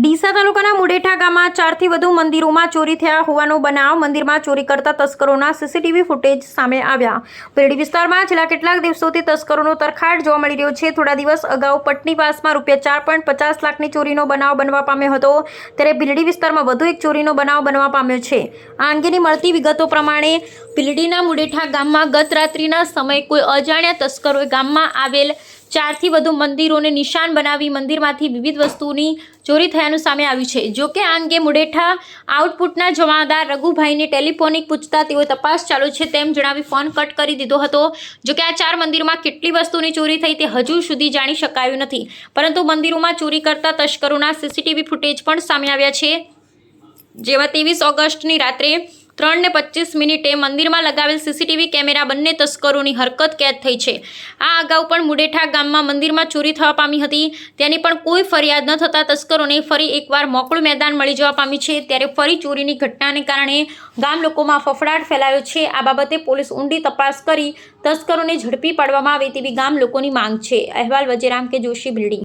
ડીસા તાલુકાના મુડેઠા ગામમાં ચારથી વધુ મંદિરોમાં ચોરી થયા હોવાનો બનાવ મંદિરમાં ચોરી કરતા તસ્કરોના સીસીટીવી ફૂટેજ સામે આવ્યા. પેરડી વિસ્તારમાં છેલ્લા કેટલાક દિવસોથી તસ્કરોનો તરખાટ જોવા મળી રહ્યો છે. થોડા દિવસ અગાઉ પટની પાસમાં રૂપિયા ચાર પોઈન્ટ પચાસ લાખની ચોરીનો બનાવ બનવા પામ્યો હતો. ત્યારે ભીલડી વિસ્તારમાં વધુ એક ચોરીનો બનાવ બનવા પામ્યો છે. આ અંગેની મળતી વિગતો પ્રમાણે ભીલડીના મુડેઠા ગામમાં ગત રાત્રિના સમયે કોઈ અજાણ્યા તસ્કરોએ ગામમાં આવેલ ચારથી વધુ મંદિરોને નિશાન બનાવી મંદિરમાંથી વિવિધ વસ્તુની ચોરી થયાનું સામે આવ્યું છે. જો કે આ અંગે મુડેઠા આઉટપુટના જમાદાર રઘુભાઈને ટેલિફોનિક પૂછતા તેઓ તપાસ ચાલુ છે તેમ જણાવી ફોન કટ કરી દીધો હતો. જો કે આ ચાર મંદિરોમાં કેટલી વસ્તુની ચોરી થઈ તે હજુ સુધી જાણી શકાયું નથી. પરંતુ મંદિરોમાં ચોરી કરતા તસ્કરોના સીસીટીવી ફૂટેજ પણ સામે આવ્યા છે. જેમાં ત્રેવીસ ઓગસ્ટની રાત્રે ત્રણ ને પચીસ મિનિટે મંદિરમાં લગાવેલ સીસીટીવી કેમેરા બંને તસ્કરોની હરકત કેદ થઈ છે. આ અગાઉ પણ મુડેઠા ગામમાં મંદિરમાં ચોરી થવા પામી હતી. તેની પણ કોઈ ફરિયાદ ન થતાં તસ્કરોને ફરી એકવાર મોકળું મેદાન મળી જવા પામી છે. ત્યારે ફરી ચોરીની ઘટનાને કારણે ગામ લોકોમાં ફફડાટ ફેલાયો છે. આ બાબતે પોલીસ ઊંડી તપાસ કરી તસ્કરોને ઝડપી પાડવામાં આવે તેવી ગામ લોકોની માંગ છે. અહેવાલ વજેરામ કે જોશી બિલ્ડિંગ.